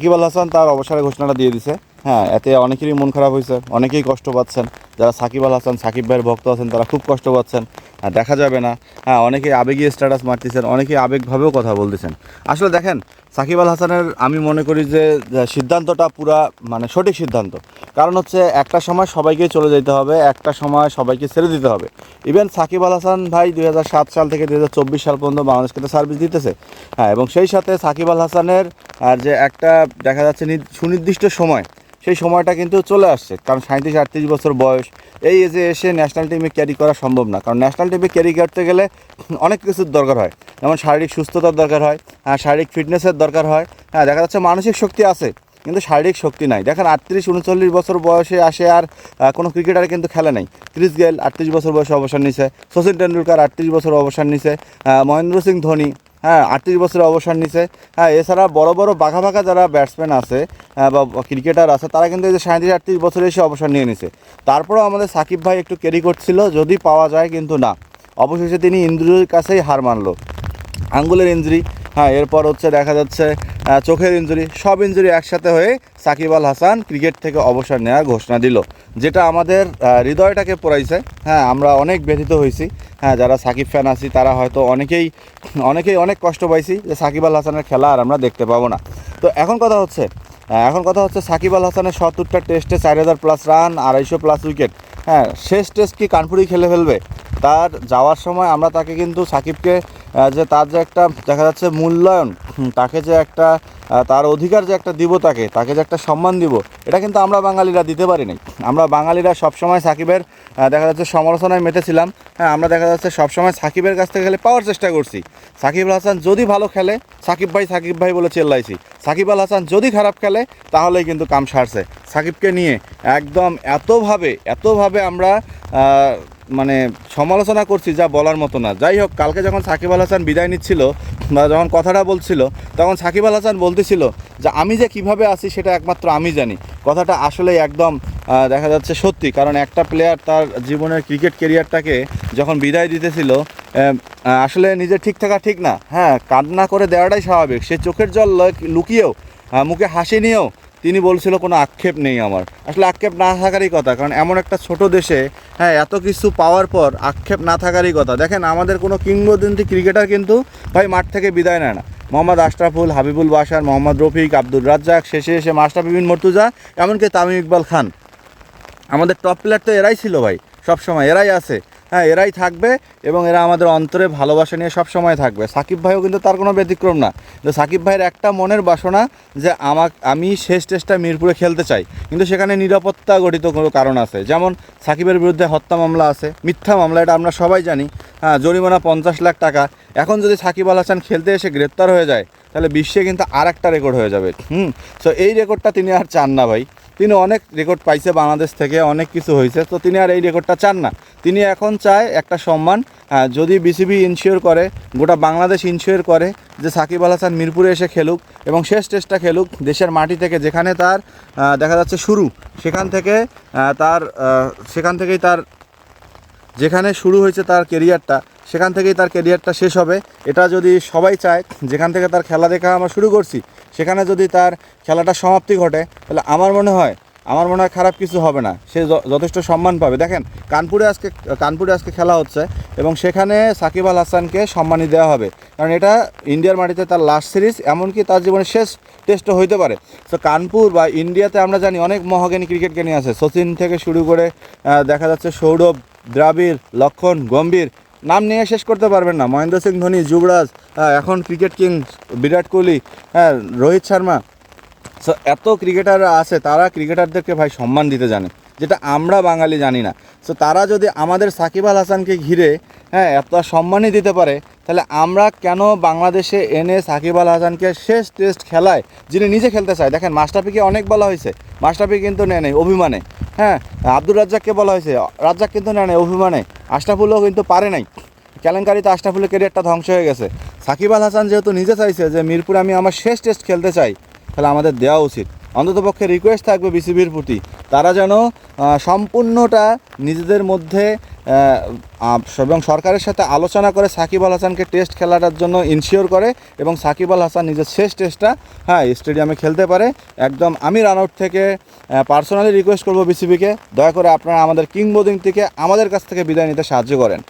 সাকিব আল হাসান তার অবসরের ঘোষণাটা দিয়ে দিছে। হ্যাঁ এতে অনেকেরই মন খারাপ হয়েছে, অনেকেই কষ্ট পাচ্ছেন। যারা সাকিব আল হাসান, সাকিব ভাইয়ের ভক্ত আছেন, তারা খুব কষ্ট পাচ্ছেন। আর দেখা যাবে না। হ্যাঁ অনেকেই আবেগী স্ট্যাটাস মারতেছেন অনেকেই আবেগভাবেও কথা বলতেছেন। আসলে দেখেন, সাকিব আল হাসানের আমি মনে করি যে সিদ্ধান্তটা পুরা মানে সঠিক সিদ্ধান্ত। কারণ হচ্ছে, একটা সময় সবাইকে চলে যেতে হবে, একটা সময় সবাইকে ছেড়ে দিতে হবে। ইভেন সাকিব আল হাসান ভাই দুই হাজার সাত সাল থেকে দুই হাজার চব্বিশ সাল পর্যন্ত বাংলাদেশকে তো সার্ভিস দিতেছে। হ্যাঁ এবং সেই সাথে সাকিব আল হাসানের, আর যে একটা, দেখা যাচ্ছে সুনির্দিষ্ট সময় সেই সময়টা কিন্তু চলে আসছে। কারণ সাঁত্রিশ আটত্রিশ বছর বয়স। এই এজে এসে ন্যাশনাল টিমে ক্যারি করা সম্ভব না। কারণ ন্যাশনাল টিমে ক্যারি করতে গেলে অনেক কিছুর দরকার হয়। যেমন শারীরিক সুস্থতার দরকার হয় শারীরিক ফিটনেসের দরকার হয়। হ্যাঁ দেখা যাচ্ছে মানসিক শক্তি আছে, কিন্তু শারীরিক শক্তি নাই। দেখেন আটত্রিশ, উনচল্লিশ বছর বয়সে আসে আর কোনো ক্রিকেটার কিন্তু খেলে নাই। ক্রিস গেল, আটত্রিশ বছর বয়সে অবসর নিছে। সচিন টেন্ডুলকার আটত্রিশ বছর অবসর নিছে। মহেন্দ্র সিং ধোনি হ্যাঁ আটত্রিশ বছর অবসর নিছে। হ্যাঁ এছাড়া বড় বড় বাঘা বাঘা যারা ব্যাটসম্যান আছে বা ক্রিকেটার আছে, তারা কিন্তু এই যে সাঁত্রিশ আটত্রিশ বছরে এসে অবসর নিয়ে নিছে। তারপরেও আমাদের সাকিব ভাই একটু ক্যারি করছিল, যদি পাওয়া যায় কিন্তু না। অবশেষে তিনি ইন্দ্রির কাছেই হার মানলো। আঙ্গুলের ইঞ্জুরি হ্যাঁ এরপর হচ্ছে দেখা যাচ্ছে চোখের ইঞ্জুরি সব ইঞ্জুরি একসাথে হয়ে সাকিব আল হাসান ক্রিকেট থেকে অবসর নেওয়ার ঘোষণা দিল, যেটা আমাদের হৃদয়টাকে পড়াইছে। হ্যাঁ আমরা অনেক ব্যথিত হয়েছি। হ্যাঁ যারা সাকিব ফ্যান আছি, তারা হয়তো অনেকেই অনেকেই অনেক কষ্ট পাইছি যে সাকিব আল হাসানের খেলা আর আমরা দেখতে পাবো না। তো এখন কথা হচ্ছে এখন কথা হচ্ছে সাকিব আল হাসানের সত্তরটা টেস্টে চার হাজার প্লাস রান আড়াইশো প্লাস উইকেট হ্যাঁ শেষ টেস্ট কি কানপুরি খেলে ফেলবে? তার যাওয়ার সময় আমরা তাকে কিন্তু সাকিবকে যে তার যে একটা, দেখা যাচ্ছে মূল্যায়ন তাকে যে একটা তার অধিকার যে একটা দিব তাকে তাকে যে একটা সম্মান দিব, এটা কিন্তু আমরা বাঙালিরা দিতে পারি নাই। আমরা বাঙালিরা সবসময় সাকিবের দেখা যাচ্ছে সমালোচনায় মেতেছিলাম। হ্যাঁ আমরা দেখা যাচ্ছে সবসময় সাকিবের কাছ থেকে খেলে পাওয়ার চেষ্টা করছি। সাকিব আল হাসান যদি ভালো খেলে, সাকিব ভাই সাকিব ভাই বলে চেল্লাইছি। সাকিব আল হাসান যদি খারাপ খেলে, তাহলেই কিন্তু কাম সারছে। সাকিবকে নিয়ে একদম এতভাবে এতভাবে আমরা মানে সমালোচনা করছি যা বলার মতো না। যাই হোক, কালকে যখন সাকিব আল হাসান বিদায় নিচ্ছিল, বা যখন কথাটা বলছিল, তখন সাকিব আল হাসান বলতেছিল যে, আমি যে কীভাবে আছি সেটা একমাত্র আমি জানি। কথাটা আসলেই একদম দেখা যাচ্ছে সত্যি। কারণ একটা প্লেয়ার তার জীবনের ক্রিকেট কেরিয়ারটাকে যখন বিদায় দিতেছিল আসলে নিজে ঠিক থাকা ঠিক না। হ্যাঁ কান্না করে দেওয়াটাই স্বাভাবিক। সে চোখের জল লুকিয়েও মুখে হাসি নিয়েও তিনি বলছিল কোনো আক্ষেপ নেই আমার। আসলে আক্ষেপ না থাকারই কথা, কারণ এমন একটা ছোট দেশে হ্যাঁ এত কিছু পাওয়ার পর আক্ষেপ না থাকারই কথা। দেখেন, আমাদের কোনো কিংবদন্তি ক্রিকেটার কিন্তু ভাই মাঠ থেকে বিদায় নেয় না। মোহাম্মদ আশরাফুল, হাবিবুল বাসার মোহাম্মদ রফিক, আব্দুর রাজ্জাক, শেষে এসে মাস্টার বিন মর্তুজা, এমনকি তামিম ইকবাল খান। আমাদের টপ প্লেয়ার তো এরাই ছিল ভাই সব সময় এরাই আছে। হ্যাঁ এরাই থাকবে এবং এরা আমাদের অন্তরে ভালোবাসা নিয়ে সব সময় থাকবে। সাকিব ভাইও কিন্তু তার কোনো ব্যতিক্রম না। যে সাকিব ভাইয়ের একটা মনের বাসনা যে আমাক আমি শেষ টেস্টটা মিরপুরে খেলতে চাই। কিন্তু সেখানে নিরাপত্তা গঠিত কোনো কারণ আছে। যেমন সাকিবের বিরুদ্ধে হত্যা মামলা আছে, মিথ্যা মামলা, এটা আমরা সবাই জানি। হ্যাঁ জরিমানা পঞ্চাশ লাখ টাকা। এখন যদি সাকিব আল হাসান খেলতে এসে গ্রেপ্তার হয়ে যায়, তাহলে বিশ্বে কিন্তু আর একটা রেকর্ড হয়ে যাবে। হুম সো এই রেকর্ডটা তিনি আর চান না ভাই। তিনি অনেক রেকর্ড পাইছে বাংলাদেশ থেকে, অনেক কিছু হয়েছে তো তিনি আর এই রেকর্ডটা চান না। তিনি এখন চায় একটা সম্মান যদি বিসিবি ইনশিওর করে, গোটা বাংলাদেশ ইনশিওর করে যে সাকিব আল হাসান মিরপুরে এসে খেলুক এবং শেষ টেস্টটা খেলুক দেশের মাটি থেকে যেখানে তার দেখা যাচ্ছে শুরু, সেখান থেকে তার সেখান থেকেই তার, যেখানে শুরু হয়েছে তার কেরিয়ারটা সেখান থেকেই তার কেরিয়ারটা শেষ হবে। এটা যদি সবাই চায়, যেখান থেকে তার খেলা দেখা আমরা শুরু করছি, সেখানে যদি তার খেলাটা সমাপ্তি ঘটে, তাহলে আমার মনে হয় আমার মনে হয় খারাপ কিছু হবে না। সে যথেষ্ট সম্মান পাবে। দেখেন, কানপুরে আজকে কানপুরে আজকে খেলা হচ্ছে এবং সেখানে সাকিব আল হাসানকে সম্মানী দেওয়া হবে। কারণ এটা ইন্ডিয়ার মাটিতে তার লাস্ট সিরিজ এমনকি তার জীবনের শেষ টেস্টও হইতে পারে। তো কানপুর বা ইন্ডিয়াতে আমরা জানি অনেক মহাজ্ঞানী ক্রিকেট জ্ঞানী আছে। সচিন থেকে শুরু করে দেখা যাচ্ছে সৌরভ, দ্রাবিড়, লক্ষণ, গম্ভীর, নাম নিয়ে শেষ করতে পারবেন না। মহেন্দ্র সিং, ধোনি, যুবরাজ এখন ক্রিকেট কিং বিরাট কোহলি হ্যাঁ রোহিত শর্মা সো এত ক্রিকেটার আছে, তারা ক্রিকেটারদেরকে ভাই সম্মান দিতে জানে, যেটা আমরা বাঙালি জানি না। সো তারা যদি আমাদের সাকিব আল হাসানকে ঘিরে হ্যাঁ এত সম্মানই দিতে পারে, তাহলে আমরা কেন বাংলাদেশে এনে সাকিব আল হাসানকে শেষ টেস্ট খেলায়, যিনি নিজে খেলতে চায়, দেখেন মাস্টারপিকে অনেক বলা হয়েছে মাস্টারপি কিন্তু নেয় নেই, অভিমানে। হ্যাঁ আব্দুর রাজ্জাককে বলা হয়েছে, রাজ্জাক কিন্তু নেয় নেই, অভিমানে। আশরাফুলও কিন্তু পারে নাই। কেলেঙ্কারিতে আশরাফুলের ক্যারিয়ারটা ধ্বংস হয়ে গেছে। সাকিব আল হাসান যেহেতু নিজে চাইছে যে, মিরপুরে আমি আমার শেষ টেস্ট খেলতে চাই তাহলে আমাদের দেওয়া উচিত। অন্ততপক্ষে রিকোয়েস্ট থাকবে বিসিবির প্রতি। তারা যেন সম্পূর্ণটা নিজেদের মধ্যে এবং সরকারের সাথে আলোচনা করে সাকিব আল হাসানকে টেস্ট খেলাটার জন্য ইনশিওর করে এবং সাকিব আল হাসান নিজের শেষ টেস্টটা হ্যাঁ স্টেডিয়ামে খেলতে পারে। একদম আমি রান আউট থেকে পার্সোনালি রিকোয়েস্ট করব বিসিবিকে। দয়া করে আপনারা আমাদের কিংবদিং থেকে আমাদের কাছ থেকে বিদায় নিতে সাহায্য করেন।